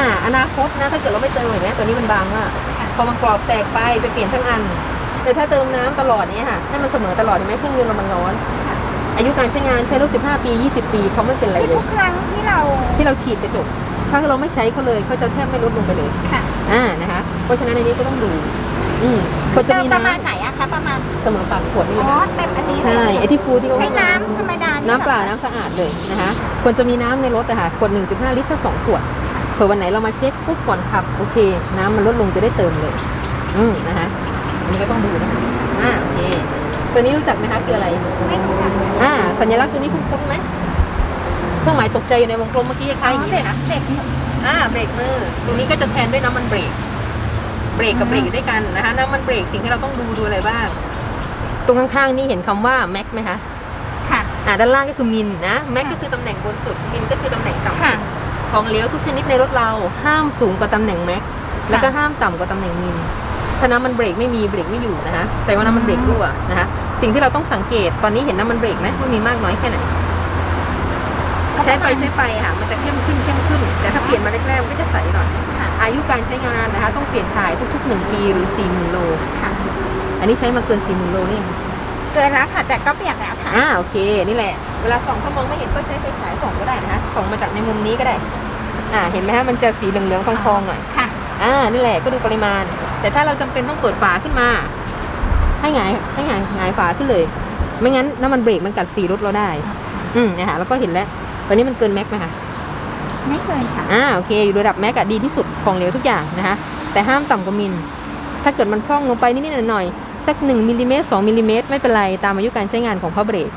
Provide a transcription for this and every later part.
อ่าอนาคตนะถ้าเกิดเราไม่เติมอย่างเงี้ยตัวนี้มันบางมากค่ะพอมันกรอบแตกไปไปเปลี่ยนทั้งอัน แต่ถ้าเติมน้ำตลอดเนี้ยค่ะให้มันเสมอตลอดเห็นไหมเครื่องยนต์เรามันร้อน อายุการใช้งานใช้รถ15 ปี 20 ปีเขาไม่เป็นไรคือเลทุยกครั้งที่เราที่เราฉีดจะจบถ้าเราไม่ใช้เขาเลยเขาจะแทบไม่ลดลงไปเลยค่ะอ่านะคะเพราะฉะนั้นในนี้ก็ต้องดูอืมควรจะเติมมีประมาณน้ำไหนอะคะประมาณเสมอปากขวดนี่อ๋เลยอนะเต็มอันนี้เลใช่ยไอที่ฟูที่เขาใช้ให้มาน้ำธรรมดาน้ำเปล่าน้ำสะอาดเลยนะคะควรจะมีน้ำในรถอะค่ะขวด1.5 ลิตรสักสองขวดเผื่อวันไหนเรามาเช็คปุ๊บก่อนขับโอเค น้ำมันลดลงจะได้เติมเลย อืมนะคะอันนี้ก็ต้องดูนะคะอ่าโอเค ตัวนี้รู้จักไหมคะคืออะไรไม่รู้จักเลยอ่า สัญลักษณ์ตัวนี้คุ้นๆไหมเครื่องหมายตกใจอยู่ในวงกลมเมื่อกี้คล้ายๆอย่างนี้เด็กนะคะเด็กอ่าเบรกมือตรงนี้ก็จะแทนด้วยน้ำมันเบรกเบรกกับเบรกอยู่ด้วยกันนะคะน้ำมันเบรกสิ่งที่เราต้องดูดูอะไรบ้างตรงข้างๆนี่เห็นคำว่าแม็กไหมคะค่ะอ่าด้านล่างก็คือมินนะแม็กค่ะก็คือตำแหน่งบนสุดมินก็คือตำแหน่งต่ำค่ะสุด ของเหลวทุกชนิดในรถเราห้ามสูงกว่าตำแหน่งแม็กแล้วก็ห้ามต่ำกว่าตำแหน่งมินถ้าน้ำมันเบรกไม่มีเบรกไม่อยู่นะคะแสดงว่าน้ำมันเบรกรั่วนะคะสิ่งที่เราต้องสังเกตตอนนี้เห็นน้ำมันเบรกไหมว่ามีมากน้อยแค่ไหนใช้ไปใช้ไปค่ะมันจะเข้มขึ้นเข้มขึ้น แต่ถ้าเปลี่ยนมาแรกๆมันก็จะใสหน่อยค่ะอายุการใช้งานนะคะ ต้องเปลี่ยนถ่ายทุกๆหนึ่งปีหรือ4 0,000โลค่ะ อันนี้ใช้มาเกิน4 0,000โลนี่ยัง เกินแล้วค่ะแต่ก็เปลี่ยนแล้วค่ะอ่าโอเค นี่แหละ เวลาส่องถ้ามองไม่เห็นก็ใช้ไฟฉายส่องก็ได้นะคะส่องมาจากในมุมนี้ก็ได้ อ่าเห็นไหมฮะมันจะสีเหลืองๆทองๆหน่อยค่ะอ่านี่แหละก็ดูปริมาณ แต่ถ้าเราจำเป็นต้องเปิดฝาขึ้นมา ให้หงายให้หงายหงายฝาขึ้นเลย ไม่งั้นน้ำมันเบรกมันกัดสีรถเราได้ อืมเนี่ยค่ะแล้วก็เห็นแล้วตอนนี้มันเกินแม็กไหมคะไม่เกินค่ะอ่าโอเค อยู่ระดับแม็กอะดีที่สุดของเหลวทุกอย่างนะคะ แต่ห้ามต่ำกว่ามิลถ้าเกิดมันพร่องลงไปนิดๆหน่อยๆ สัก1มิลลิเมตร2มิลลิเมตรไม่เป็นไรตามอายุการใช้งานของพาวเบรก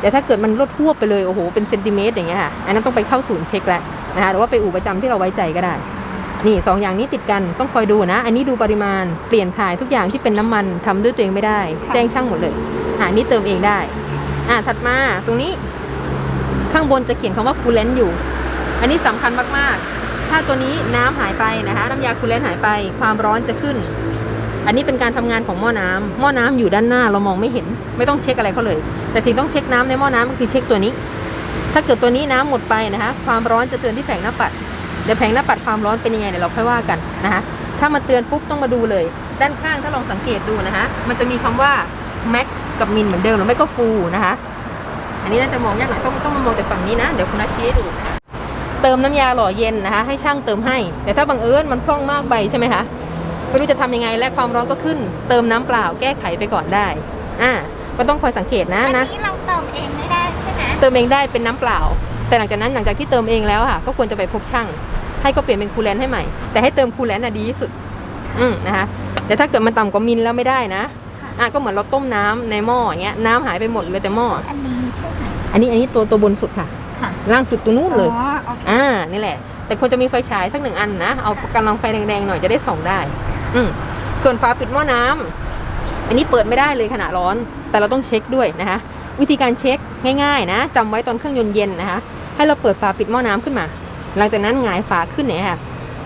แต่ถ้าเกิดมันลดทั่วไปเลยโอ้โหเป็นเซนติเมตรอย่างเงี้ยค่ะอันนั้นต้องไปเข้าศูนย์เช็คแล้วนะคะหรือว่าไปอู่ประจำที่เราไว้ใจก็ได้ นี่สองอย่างนี้ติดกันต้องคอยดูนะ อันนี้ดูปริมาณเปลี่ยนถ่ายทุกอย่างที่เป็นน้ำมันทำด้วยตัวเองไม่ได้ แจ้งช่างหมดเลยอ่านี่เติมเองได้อ่าถัดมาตรงนี้ข้างบนจะเขียนคำว่าคูลเลนต์อยู่ อันนี้สำคัญมากๆ ถ้าตัวนี้น้ำหายไปนะคะ น้ำยาคูลเลนต์หายไป ความร้อนจะขึ้น อันนี้เป็นการทำงานของหม้อน้ำหม้อน้ำอยู่ด้านหน้าเรามองไม่เห็น ไม่ต้องเช็คอะไรเขาเลย แต่สิ่งต้องเช็คน้ำในหม้อน้ำก็คือเช็คตัวนี้ ถ้าเกิดตัวนี้น้ำหมดไปนะคะความร้อนจะเตือนที่แผงหน้าปัดเดี๋ยวแผงหน้าปัดความร้อนเป็นยังไงเดี๋ยวเราค่อยว่ากันนะคะถ้ามาเตือนปุ๊บต้องมาดูเลย ด้านข้างถ้าลองสังเกตดูนะคะมันจะมีคำว่าแม็กกับมินเหมือนเดิมหรือไม่ก็ฟูนะคะอันนี้น่าจะมองยากหน่อยต้องต้องมามองแต่ฝั่งนี้นะเดี๋ยวคุณนัทชี้ให้ดูนะคะเติมน้ำยาหล่อเย็นนะคะให้ช่างเติมให้ แต่ถ้าบังเอิญมันพร่องมากไปใช่ไหมคะ ไม่รู้จะทำยังไงและความร้อนก็ขึ้น เติมน้ำเปล่าแก้ไขไปก่อนได้อ่าก็ต้องคอยสังเกตนะอันนะนี้เราเติมเองไม่ได้ใช่ไหมเติมเองได้เป็นน้ำเปล่า แต่หลังจากนั้นหลังจากที่เติมเองแล้วค่ะ ก็ควรจะไปพบช่าง ให้ก็เปลี่ยนเป็นคูลแลนต์ให้ใหม่ แต่ให้เติมคูลแลนต์น่ะดีที่สุด อืมนะคะแต่ถ้าเกิดมันต่ำกว่ามิลแล้วไม่ได้นะอะก็เหมือนเราต้มน้ำในหม้ออย่างเงี้ยน้ำหายไปหมดเหลยแต่หม้ออันนี้ใช่ไหมอันนี้อันนี้ตัวตัวบนสุดค่ะค่ะล่างสุดตัวนู้นเลยอ๋อโอเคอ่านี่แหละ แต่ควรจะมีไฟฉายสักหนึ่งอันนะ เอากำลังไฟแดงๆหน่อยจะได้ส่องได้ อืมส่วนฝาปิดหม้อน้ำอันนี้เปิดไม่ได้เลยขณะร้อน แต่เราต้องเช็คด้วยนะคะ วิธีการเช็คง่ายๆ นะจำไว้ตอนเครื่องยนต์เย็นนะคะ ให้เราเปิดฝาปิดหม้อน้ำขึ้นมา หลังจากนั้นหงายฝาขึ้นเนี่ยค่ะ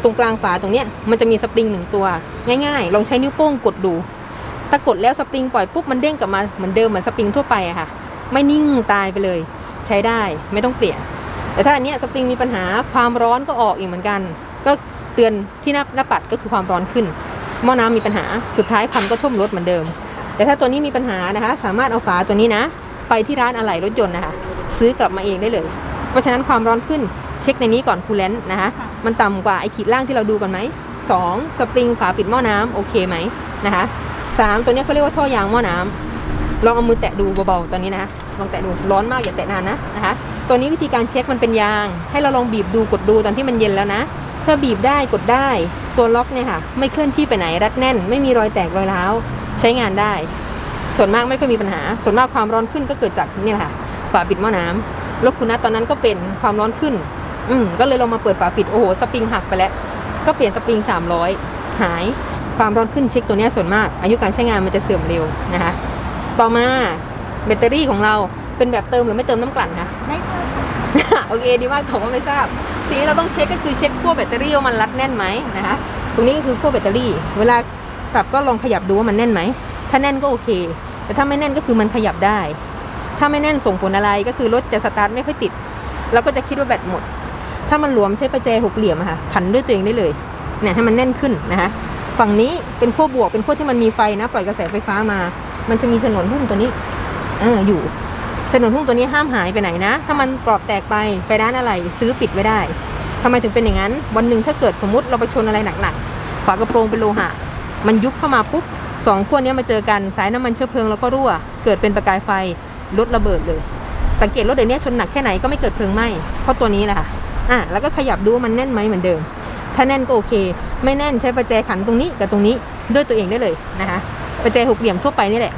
ตรงกลางฝาตรงเนี้ยมันจะมีสปริงหนึ่งตัวง่ายๆ ลองใช้นิ้วโป้งกดดูถ้ากดแล้วสปริงปล่อยปุ๊บมันเด้งกลับมาเหมือนเดิมเหมือนสปริงทั่วไปอะค่ะ ไม่นิ่งตายไปเลย ใช้ได้ไม่ต้องเปลี่ยน แต่ถ้าอันเนี้ยสปริงมีปัญหาความร้อนก็ออกอีกเหมือนกัน ก็เตือนที่หน้าหน้าปัดก็คือความร้อนขึ้น หม้อน้ำมีปัญหาสุดท้ายควันก็ท่วมรถเหมือนเดิม แต่ถ้าตัวนี้มีปัญหานะคะ สามารถเอาฝาตัวนี้นะ ไปที่ร้านอะไหล่รถยนต์นะคะ ซื้อกลับมาเองได้เลย เพราะฉะนั้นความร้อนขึ้นเช็คในนี้ก่อนคูลเลนต์นะคะ มันต่ำกว่าไอขีดล่างที่เราดูกันไหมสองสปริงฝาปิดหม้อน้ำโอเคไหมนะคะสามตัวนี้เขาเรียกว่าท่อยางหม้อน้ำลองเอามือแตะดูเบาๆตอนนี้นะลองแตะดูร้อนมากอย่าแตะนานนะนะคะ ตัวนี้วิธีการเช็คมันเป็นยาง ให้เราลองบีบดูกดดูตอนที่มันเย็นแล้วนะ ถ้าบีบได้กดได้ ตัวล็อกเนี่ยค่ะ ไม่เคลื่อนที่ไปไหนรัดแน่น ไม่มีรอยแตกรอยร้าวใช้งานได้ ส่วนมากไม่ค่อยมีปัญหา ส่วนมากความร้อนขึ้นก็เกิดจากนี่แหละค่ะฝาปิดหม้อน้ำรถคุณนัทตอนนั้นก็เป็นความร้อนขึ้น อืมก็เลยลองมาเปิดฝาปิดโอ้โหสปริงหักไปแล้ว ก็เปลี่ยนสปริง 300 หายความร้อนขึ้นเช็คตัวเนี้ยส่วนมาก อายุการใช้งานมันจะเสื่อมเร็วนะคะ ต่อมาแบตเตอรี่ของเราเป็นแบบเติมหรือไม่เติมน้ำกลั่นคะไม่ทราบโอเคดีมากผมว่าไม่ทราบ ทีนี้เราต้องเช็คก็คือเช็คขั้วแบตเตอรี่ว่ามันรัดแน่นไหมนะคะตรงนี้ก็คือขั้วแบตเตอรี่ เวลาปรับก็ลองขยับดูว่ามันแน่นไหม ถ้าแน่นก็โอเค แต่ถ้าไม่แน่นก็คือมันขยับได้ ถ้าไม่แน่นส่งผลอะไรก็คือรถจะสตาร์ทไม่ค่อยติดเราก็จะคิดว่าแบตหมด ถ้ามันหลวมใช้ประแจหกเหลี่ยมค่ะขันด้วยตัวเองได้เลยเนี่ยให้มันแน่นขึ้นนะคะฝั่งนี้เป็นขั้วบวกเป็นขั้วที่มันมีไฟนะ ปล่อยกระแสไฟฟ้ามา มันจะมีถนนหุ้มตัวนี้ เอออยู่ ถนนหุ้มตัวนี้ห้ามหายไปไหนนะ ถ้ามันกรอบแตกไปไปร้านอะไรซื้อปิดไว้ได้ทำไมถึงเป็นอย่างนั้น วันหนึ่งถ้าเกิดสมมติเราไปชนอะไรหนักๆ ฝากระโปรงเป็นโลหะ มันยุบเข้ามาปุ๊บสองขั้วนี้มาเจอกันสายน้ำมันเชื้อเพลิงแล้วก็รั่ว เกิดเป็นประกายไฟรถระเบิดเลย สังเกตรถเดี๋ยวนี้ชนหนักแค่ไหนก็ไม่เกิดเพลิงไหม้เพราะตัวนี้แหละค่ะอะแล้วก็ขยับดูว่ามันแน่นไหมเหมือนเดิม ถ้าแน่นก็โอเค ไม่แน่นใช้ประแจขันตรงนี้กับตรงนี้ด้วยตัวเองได้เลยนะคะประแจหกเหลี่ยมทั่วไปนี่แหละ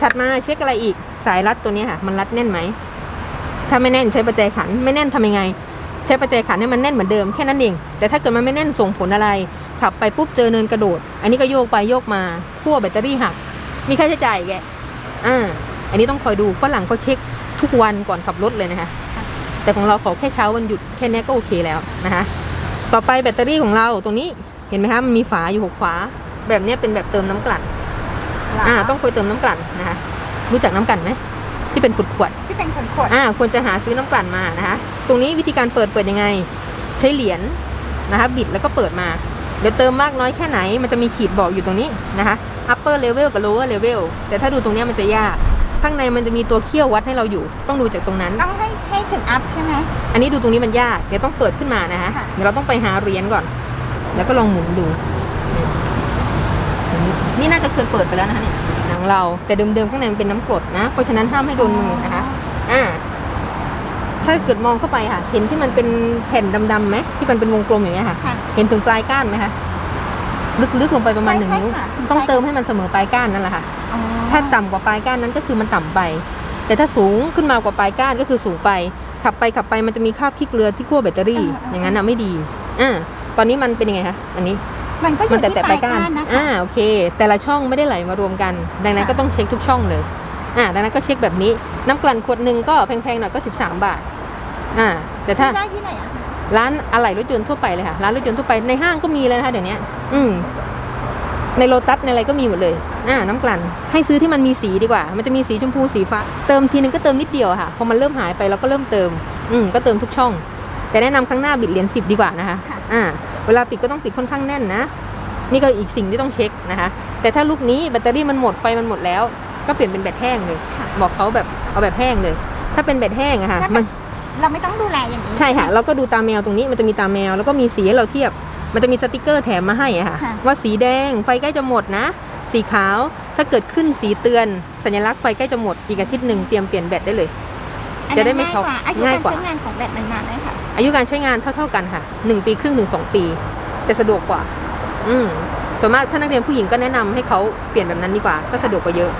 ถัดมาเช็คอะไรอีก สายรัดตัวเนี้ยค่ะ มันรัดแน่นไหม ถ้าไม่แน่นใช้ประแจขัน ไม่แน่นทำยังไง ใช้ประแจขันให้มันแน่นเหมือนเดิมแค่นั้นเอง แต่ถ้าเกิดมันไม่แน่นส่งผลอะไร ขับไปปุ๊บเจอเนินกระโดด อันนี้ก็โยกไปโยกมาขั้วแบตเตอรี่หัก มีค่าใช้จ่ายอีกแกอ่า อันนี้ต้องคอยดูฝรั่งเขาเช็คทุกวันก่อนขับรถเลยนะคะ แต่ของเราขอแค่เช้าวันหยุดแค่นี้ก็โอเคแล้วนะคะ ต่อไปแบตเตอรี่ของเราตรงนี้เห็นไหมคะมันมีฝาอยู่หกฝา แบบเนี้ยเป็นแบบเติมน้ำกลั่นอ่า ต้องคอยเติมน้ำกลั่นนะคะ รู้จักน้ำกลั่นไหมที่เป็นขวดๆที่เป็นขนขวดอ่าควรจะหาซื้อน้ำกลั่นมานะคะ ตรงนี้วิธีการเปิดเปิดยังไง ใช้เหรียญนะคะบิดแล้วก็เปิดมา เดี๋ยวเติมมากน้อยแค่ไหน มันจะมีขีดบอกอยู่ตรงนี้นะคะ upper level กับ lower level แต่ถ้าดูตรงเนี้ยมันจะยาก ข้างในมันจะมีตัวเขี้ยววัดให้เราอยู่ ต้องดูจากตรงนั้น ต้องให้ให้ถึงอัพใช่ไหมอันนี้ดูตรงนี้มันยาก เดี๋ยวต้องเปิดขึ้นมานะคะค่ะเดี๋ยวเราต้องไปหาเหรียญก่อน แล้วก็ลองหมุนดู นี่นี่น่าจะเคยเปิดไปแล้วนะคะเนี่ย หนังเรา แต่เดิมๆข้างในมันเป็นน้ำกรดนะ เพราะฉะนั้นห้ามให้โดนมือนะคะ อ่า ถ้าเกิดมองเข้าไปค่ะ เห็นที่มันเป็นแผ่นดำๆไหมที่มันเป็นวงกลมอย่างเงี้ยค่ะค่ะเห็นถึงปลายก้านไหมคะลึกๆลงไปประมาณหนึ่งใช่นิ้วค่ะต้องเติมให้มันเสมอปลายก้านนั่นแหละค่ะอ๋อถ้าต่ำกว่าปลายก้านนั้นก็คือมันต่ำไป แต่ถ้าสูงขึ้นมากว่าปลายก้านก็คือสูงไป ขับไปขับไปมันจะมีคราบขี้เกลือที่ขั้วแบตเตอรี่ อย่างนั้นนะไม่ดีอ่าตอนนี้มันเป็นยังไงคะอันนี้ มันก็อมันยู่แต่ที่แต่ปปลาลายยก้าก้านนนะคะอ่าโอเค แต่ละช่องไม่ได้ไหลมารวมกัน ดังนั้นก็ต้องเช็คทุกช่องเลยอ่าดังนั้นก็เช็คแบบนี้น้ำกลั่นขวดหนึ่งก็แพงๆหน่อยก็ 13 บาทอ่าแต่ถ้า ซื้อได้ที่ไหนอะคะร้านอะไหล่รถยนต์ทั่วไปเลยค่ะ ร้านรถยนต์ทั่วไปในห้างก็มีแล้วนะคะเดี๋ยวนี้อืม ในโลตัสในอะไรก็มีหมดเลย อ่า น้ำกลั่น ให้ซื้อที่มันมีสีดีกว่า มันจะมีสีชมพูสีฟ้า เติมทีนึงก็เติมนิดเดียวอะค่ะ พอมันเริ่มหายไปเราก็เริ่มเติม อืม ก็เติมทุกช่อง แต่แนะนำครั้งหน้าบิดเหรียญสิบดีกว่านะคะ อ่า เวลาปิดก็ต้องปิดค่อนข้างแน่นนะ นี่ก็อีกสิ่งที่ต้องเช็คนะคะ แต่ถ้าลูกนี้แบตเตอรี่มันหมดไฟมันหมดแล้ว ก็เปลี่ยนเป็นแบตแห้งเลย บอกเขาแบบเอาแบบแห้งเลย ถ้าเป็นแบตแห้งอะค่ะมันเราไม่ต้องดูแลอย่างนี้ใช่ค่ะ เราก็ดูตาแมวตรงนี้มันจะมีตาแมว แล้วก็มีสีให้เราเทียบ มันจะมีสติกเกอร์แถมมาให้อะค่ะค่ะว่าสีแดงไฟใกล้จะหมดนะ สีขาวถ้าเกิดขึ้นสีเตือน สัญลักษณ์ไฟใกล้จะหมดอีกอาทิตย์หนึ่งเตรียมเปลี่ยนแบตได้เลยอัน จะนั้นได้ไม่ช็อกอายุง่ายการกว่าใช้งานของแบตมันนานไหมคะอายุการใช้งานเท่า ๆกันค่ะหนึ่งปีครึ่งถึงสองปี แต่สะดวกกว่า อืมส่วนมากถ้านักเรียนผู้หญิงก็แนะนำให้เขาเปลี่ยนแบบนั้นดีกว่าก็สะดวกกว่าเยอะ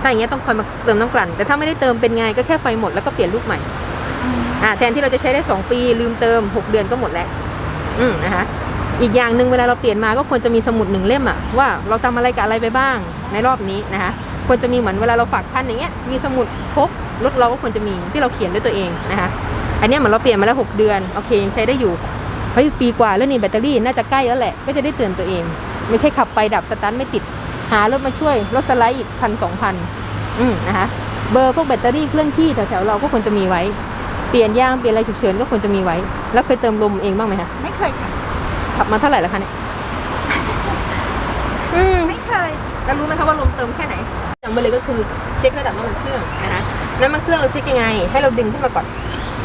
ถ้าอย่างเงี้ยต้องคอยมาเติมน้ำกลั่น แต่ถ้าไม่ได้เติมเป็นไงก็แค่ไฟหมดแล้วก็เปลี่ยนลูกใหม่อืมอ่าแทนที่เราจะใช้ได้ 2 ปีลืมเติม 6 เดือนก็หมดแล้ว อืมนะคะอีกอย่างหนึ่งเวลาเราเปลี่ยนมาก็ควรจะมีสมุดหนึ่งเล่มอะว่าเราทำอะไรกับอะไรไปบ้างในรอบนี้นะคะ ควรจะมีเหมือนเวลาเราฝากคันอย่างเงี้ยมีสมุดพกรถเราก็ควรจะมีที่เราเขียนด้วยตัวเองนะคะอันเนี้ยเหมือนเราเปลี่ยนมาแล้ว 6 เดือนโอเคยังใช้ได้อยู่เฮ้ยปีกว่าแล้วนี่แบตเตอรี่น่าจะใกล้แล้วแหละก็จะได้เตือนตัวเอง ไม่ใช่ขับไปดับสตาร์ทไม่ติด หารถมาช่วยรถสไลด์อีกพันสองพันอืมนะคะเบอร์พวกแบตเตอรี่เคลื่อนที่แถวๆเราก็ควรจะมีไว้เปลี่ยนยางเปลี่ยนอะไรฉุกเฉินก็ควรจะมีไว้ แล้วเคยเติมลมเองบ้างไหมคะไม่เคยค่ะขับมาเท่าไหร่แล้วคะเนี่ยอืมไม่เคยแล้วรู้ไหมคะว่าลมเติมแค่ไหนจำไว้ เลยก็คือเช็คระดับน้ำมันเครื่องนะคะน้ำมันเครื่องเราเช็คยังไง ให้เราดึงขึ้นมาก่อน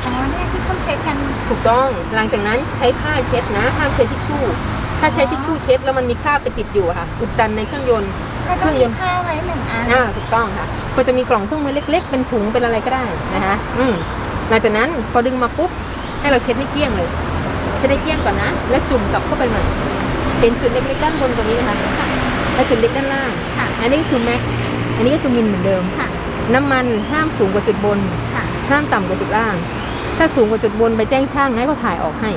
อ๋อเนี่ยที่เขาเช็คกันถูกต้องหลังจากนั้นใช้ผ้าเช็ดนะห้ามใช้ทิชชู่ ถ้าใช้ทิชชู่เช็ดแล้วมันมีคราบไปติดอยู่อะค่ะอุดตันในเครื่องยนต์แล้วก็มีข้าวไว้หนึ่งอันอ่าถูกต้องค่ะ ก็จะมีกล่องเครื่องมือเล็ก ๆ เป็นถุงเป็นอะไรก็ได้นะคะอืมหลังจากนั้นพอดึงมาปุ๊บให้เราเช็ดให้เกลี้ยงเลยเช็ดให้เกลี้ยงก่อนนะ แล้วจุ่มกลับเข้าไปใหม่เห็นจุดเล็กๆด้านบนตรงนี้ไหมคะแล้วจุดเล็กด้านล่างค่ะอันนี้ก็คือแม็ก อันนี้ก็คือมิลเหมือนเดิม ค่ะ น้ำมันห้ามสูงกว่าจุดบน ค่ะห้ามต่ำกว่าจุดล่าง ถ้าสูงกว่าจุดบนไปแจ้งช่างนะก็ถ่ายออกให้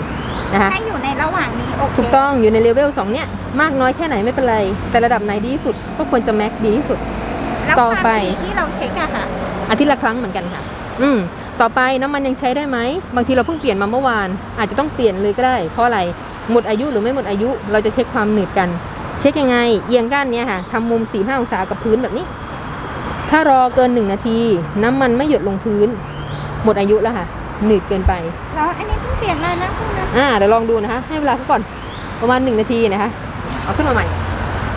นะคะให้อยู่ในระหว่างนี้โอเคถูกต้องอยู่ในเลเวลสองเนี้ยมากน้อยแค่ไหนไม่เป็นไร แต่ระดับไหนดีที่สุดก็ควรจะแม็กดีที่สุด แล้วต่อไปความถี่ที่เราเช็คอะค่ะอาทิตย์ละครั้งเหมือนกันค่ะ อืมต่อไปน้ำมันยังใช้ได้ไหมบางทีเราเพิ่งเปลี่ยนมาเมื่อวาน อาจจะต้องเปลี่ยนเลยก็ได้ เพราะอะไรหมดอายุหรือไม่หมดอายุ เราจะเช็คความหนืดกัน เช็คยังไง เอียงก้านเนี้ยค่ะทำมุม 4 5 องศากับพื้นแบบนี้ ถ้ารอเกินหนึ่งนาที น้ำมันไม่หยดลงพื้น หมดอายุแล้วค่ะ หนืดเกินไปแล้วอันนี้เพิ่งเปลี่ยนมานะคุณนะอ่าเดี๋ยวลองดูนะคะ ให้เวลาเขาก่อนประมาณหนึ่งนาทีนะคะ เอาขึ้นมาใหม่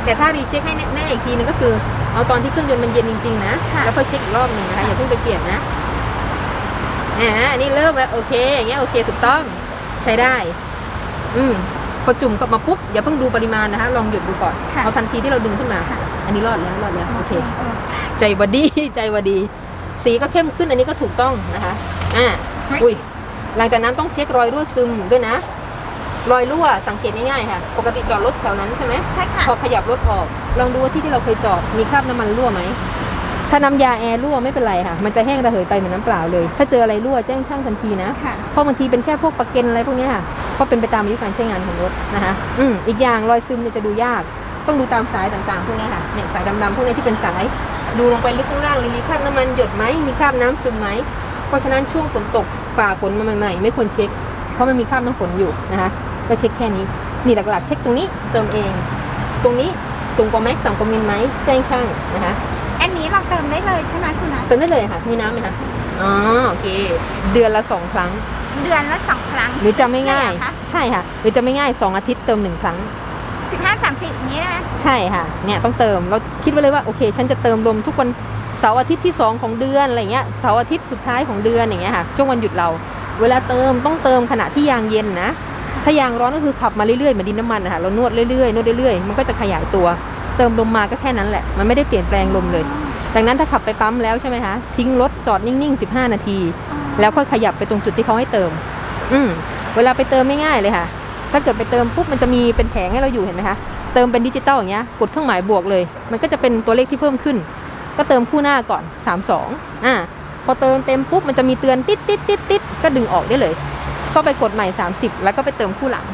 แต่ถ้ารีเช็คให้แน่ๆอีกทีนึงก็คือ เอาตอนที่เครื่องยนต์มันเย็นจริงๆนะแล้วค่อยเช็คอีกรอบหนึ่งนะคะอย่าเพิ่งไปเปลี่ยนนะอ่าอันนี้เริ่มแล้วโอเคอย่างเงี้ยโอเคถูกต้องใช้ได้ อืมพ อจุ่มเข้ามาปุ๊บอย่าเพิ่งดูปริมาณนะคะลองหยุดดูก่อนเอาทันทีที่เราดึงขึ้นมาอันนี้รอดแล้วรอดแล้วโอเค ใจบดี ใจบดี สีก็เข้มขึ้นอันนี้ก็ถูกต้องนะคะอ่าอุ้ยหลังจากนั้นต้องเช็ครอยรั่วซึมด้วยนะ รอยรั่วสังเกตง่ายๆค่ะ ปกติจอดรถแถวนั้นใช่ไหมใช่ค่ะ พอขยับรถออก ลองดูว่าที่ที่เราเคยจอดมีคราบน้ำมันรั่วไหม ถ้าน้ำยาแอร์รั่วไม่เป็นไรค่ะ มันจะแห้งระเหยไปเหมือนน้ำเปล่าเลย ถ้าเจออะไรรั่วแจ้งช่างทันทีนะค่ะเพราะบางทีเป็นแค่พวกประเก็นอะไรพวกเนี้ยค่ะ ก็เป็นไปตามอายุการใช้งานของรถนะคะอืมอีกอย่างรอยซึมเนี่ยจะดูยาก ต้องดูตามสายต่างๆพวกเนี้ยค่ะ เนี่ยสายดำๆพวกเนี้ยที่เป็นสาย ดูลงไปลึกข้างล่างเลยมีคราบน้ำมันหยดไหม มีคราบน้ำซึมไหม เพราะฉะนั้นช่วงฝนตกฝ่าฝนมาใหม่ๆ ไม่ควรเช็ค เพราะมันมีคราบน้ำฝนอยู่นะคะ ก็เช็คแค่นี้ นี่หลักๆ เช็คตรงนี้เติมเอง ตรงนี้สูงกว่าแม็กซ์ต่ำกว่ามิลไหมแจ้งช่างนะคะอันนี้ เราเติมได้เลยใช่ไหมคุณนะเติมได้เลยค่ะ มีน้ำไหมคะอ๋อโอเค เดือนละสองครั้ง เดือนละสองครั้ง หรือจะไม่ง่ายเลยเหรอคะใช่ค่ะ หรือจะไม่ง่ายสองอาทิตย์เติมหนึ่งครั้งสิบห้าสามสิบอย่างนี้นะใช่ค่ะ เนี่ยต้องเติม เราคิดไว้เลยว่าโอเค ฉันจะเติมลมทุกวันเสาร์อาทิตย์ที่สองของเดือนอะไรเงี้ย เสาร์อาทิตย์สุดท้ายของเดือนอย่างเงี้ยค่ะ ช่วงวันหยุดเรา เวลาเติมต้องเติมขณะที่ยางเย็นนะ ถ้ายางร้อนก็คือขับมาเรื่อยๆเหมือนดินน้ำมันนะคะเรานวดเรื่อยๆนวดเรื่อยๆ มันก็จะขยายตัว เติมลมมาก็แค่นั้นแหละ มันไม่ได้เปลี่ยนแปลงลมเลย ดังนั้นถ้าขับไปปั๊มแล้วใช่ไหมคะทิ้งรถจอดนิ่งๆ 15 นาที แล้วค่อยขยับไปตรงจุดที่เขาให้เติม อืมเวลาไปเติมไม่ง่ายเลยค่ะ ถ้าเกิดไปเติมปุ๊บมันจะมีเป็นแผงให้เราอยู่เห็นไหมคะเติมเป็นดิจิตอลอย่างเงี้ยกดเครื่องหมายบวกเลย มันก็จะเป็นตัวเลขที่เพิ่มขึ้น ก็เติมคู่หน้าก่อน 32อ่าพอเติมเต็มปุ๊บมันจะมีเตือนติดติดติดติดก็ดึงออกได้เลย ก็ไปกดใหม่ 30 แล้วก็ไปเติมคู่หลัง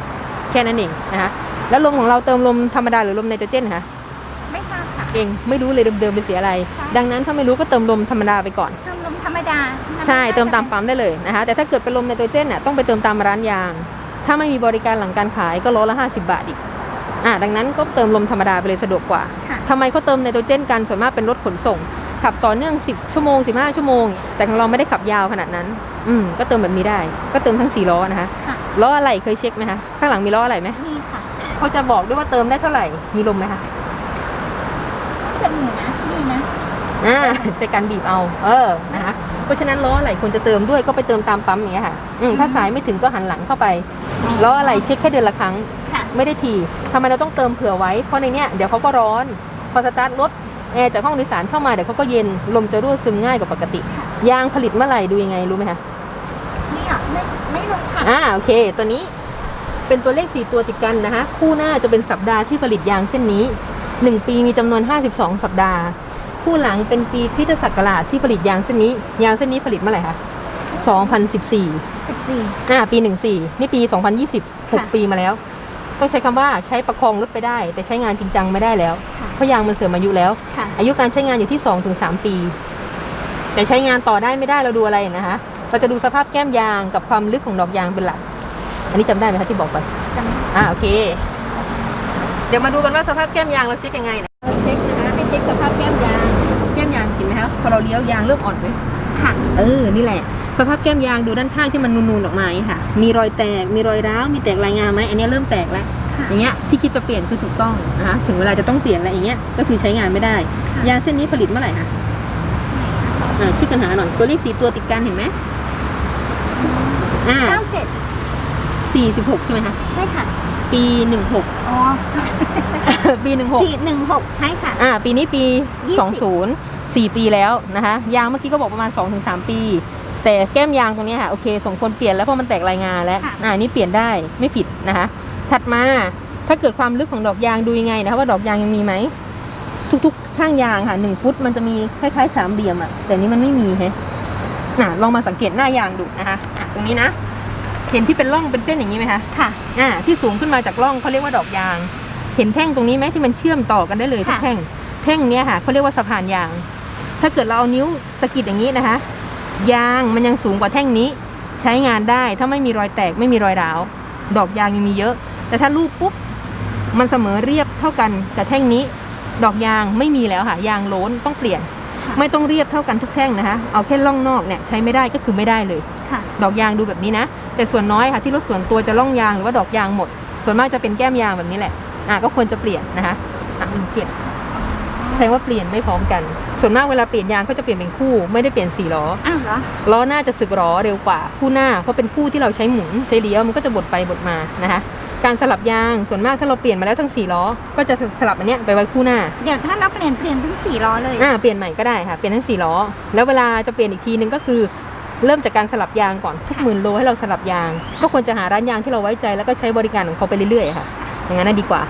แค่นั้นเองนะคะแล้วลมของเราเติมลมธรรมดาหรือลมไนโตรเจนคะไม่ทราบค่ะ เองไม่รู้เลยเดิมๆเป็นสีอะไรใช่ดังนั้นถ้าไม่รู้ก็เติมลมธรรมดาไปก่อน เติมลมธรรมดาใช่เติมตามปั๊มได้เลยนะคะ แต่ถ้าเกิดเป็นลมไนโตรเจนน่ะต้องไปเติมตามร้านยาง ถ้าไม่มีบริการหลังการขายก็ร้อยละ 50 บาทอีกอ่าดังนั้นก็เติมลมธรรมดาไปเลยสะดวกกว่าค่ะทำไมเขาเติมไนโตรเจนกันส่วนมากเป็นรถขนส่ง ขับต่อเนื่อง 10 ชั่วโมง 15 ชั่วโมง แต่ของเราไม่ได้ขับยาวขนาดนั้น อืมก็เติมแบบนี้ได้ ก็เติมทั้ง4ล้อนะคะค่ะล้ออะไรเคยเช็คไหมคะข้างหลังมีล้ออะไรไหมมีค่ะเขาจะบอกด้วยว่าเติมได้เท่าไหร่มีลมไหมคะจะมีนะ มีนะ อ่าใช้การบีบเอา เออนะคะเพราะฉะนั้นล้ออะไรควรจะเติมด้วยก็ไปเติมตามปั๊มอย่างเงี้ยค่ะอืมถ้าสายไม่ถึงก็หันหลังเข้าไปล้ออะไรเช็คแค่เดือนละครั้ง ค่ะ ไม่ได้ทีทำไมเราต้องเติมเผื่อไว้ เพราะในเนี้ยเดี๋ยวเขาก็ร้อน พอสตาร์ทรถแอร์จากห้องโดยสารเข้ามาเดี๋ยวเขาก็เย็น ลมจะรั่วซึมง่ายกว่าปกติค่ะยางผลิตเมื่อไหร่ดูยังไงรู้ไหมคะนี่อะไม่ไม่รู้ค่ะ อ่าโอเค ตัวนี้เป็นตัวเลข 4 ตัวติดกันนะคะ คู่หน้าจะเป็นสัปดาห์ที่ผลิตยางเส้นนี้ 1 ปีมีจำนวน 52 สัปดาห์ คู่หลังเป็นปีคริสตศักราชที่ผลิตยางเส้นนี้ ยางเส้นนี้ผลิตเมื่อไหร่คะ2014สิบสี่อ่าปี 14 นี่ปี 2020ค่ะ6ปีมาแล้ว ต้องใช้คำว่าใช้ประคองรถไปได้ แต่ใช้งานจริงจังไม่ได้แล้วค่ะเพราะยางมันเสื่อมอายุแล้วค่ะอายุการใช้งานอยู่ที่ 2-3 ปี แต่ใช้งานต่อได้ไม่ได้เราดูอะไรนะคะ เราจะดูสภาพแก้มยางกับความลึกของดอกยางเป็นหลัก อันนี้จำได้ไหมคะที่บอกไปจำอ่าโอเค เดี๋ยวมาดูกันว่าสภาพแก้มยางเราเช็คยังไงนะเราเช็คนะคะให้เช็คสภาพแก้มยาง แก้มยางเห็นไหมคะพอเราเลี้ยวยางเริ่มอ่อนไหมค่ะ เออ นี่แหละ สภาพแก้มยางดูด้านข้างที่มันนูนๆออกมาอย่างนี้ค่ะ มีรอยแตก มีรอยร้าว มีแตกลายงาไหม อันนี้เริ่มแตกแล้วค่ะอย่างเงี้ย ที่คิดจะเปลี่ยนคือถูกต้องนะคะ ถึงเวลาจะต้องเปลี่ยนแล้วอย่างเงี้ย ก็คือใช้งานไม่ได้ค่ะยางเส้นนี้ผลิตเมื่อไหร่คะอ่าช่วยกันหาหน่อย ตัวเลขสี่ตัวติดกันเห็นไหมอ่าเก้าเจ็ดสี่สิบหกใช่ไหมคะ ใช่ค่ะ ปีหนึ่งหกอ๋อปีหนึ่งหกสี่หนึ่งหกใช่ค่ะ อ่า ปีนี้ปียี่สิบ20 4ปีแล้วนะคะ ยางเมื่อกี้ก็บอกประมาณ2-3ปี แต่แก้มยางตรงเนี้ยค่ะ โอเคสมควรเปลี่ยนแล้วเพราะมันแตกรายงานแล้วค่ะอ่านี่เปลี่ยนได้ไม่ผิดนะคะ ถัดมาถ้าเกิดความลึกของดอกยางดูยังไงนะคะว่าดอกยางยังมีไหมทุกๆ ข้างยางค่ะหนึ่งฟุตมันจะมีคล้ายๆสามเหลี่ยมอะแต่นี้มันไม่มีแฮะน่ะลองมาสังเกตหน้ายางดูนะคะอะตรงนี้นะ เห็นที่เป็นร่องเป็นเส้นอย่างนี้ไหมคะค่ะอ่าที่สูงขึ้นมาจากร่องเขาเรียกว่าดอกยาง เห็นแท่งตรงนี้ไหมที่มันเชื่อมต่อกันได้เลยทุกค่ะแท่ง แท่งเนี้ยค่ะเขาเรียกว่าสะพานยาง ถ้าเกิดเราเอานิ้วสะกิดอย่างนี้นะคะ ยางมันยังสูงกว่าแท่งนี้ ใช้งานได้ถ้าไม่มีรอยแตกไม่มีรอยร้าว ดอกยางยังมีเยอะ แต่ถ้าลูกปุ๊บมันเสมอเรียบเท่ากันกับแท่งนี้ ดอกยางไม่มีแล้วค่ะยางโล้นต้องเปลี่ยนค่ะไม่ต้องเรียบเท่ากันทุกแท่งนะคะ เอาแค่ล่องนอกเนี่ยใช้ไม่ได้ก็คือไม่ได้เลยค่ะดอกยางดูแบบนี้นะ แต่ส่วนน้อยค่ะที่รถส่วนตัวจะล่องยางหรือว่าดอกยางหมด ส่วนมากจะเป็นแก้มยางแบบนี้แหละอะก็ควรจะเปลี่ยนนะคะอะเปลี่ยนแสดงว่าเปลี่ยนไม่พร้อมกัน ส่วนมากเวลาเปลี่ยนยางก็จะเปลี่ยนเป็นคู่ ไม่ได้เปลี่ยนสี่ล้ออ้าวเหรอล้อหน้าจะสึกหรอเร็วกว่าคู่หน้าเพราะเป็นคู่ที่เราใช้หมุนใช้เลี้ยวมันก็จะบดไปบดมานะคะการสลับยางส่วนมากถ้าเราเปลี่ยนมาแล้วทั้งสี่ล้อ ก็จะสลับอันเนี้ยไปไว้คู่หน้าเดี๋ยวถ้าเราเปลี่ยนเปลี่ยนทั้งสี่ล้อเลยอ่าเปลี่ยนใหม่ก็ได้ค่ะเปลี่ยนทั้งสี่ล้อแล้วเวลาจะเปลี่ยนอีกทีนึงก็คือ เริ่มจากการสลับยางก่อนทุกหมื่นโลให้เราสลับยาง ก็ควรจะหาร้านยางที่เราไว้ใจแล้วก็ใช้บริการของเขาไปเรื่อยๆค่ะ อย่างนั้นน่ะดีกว่า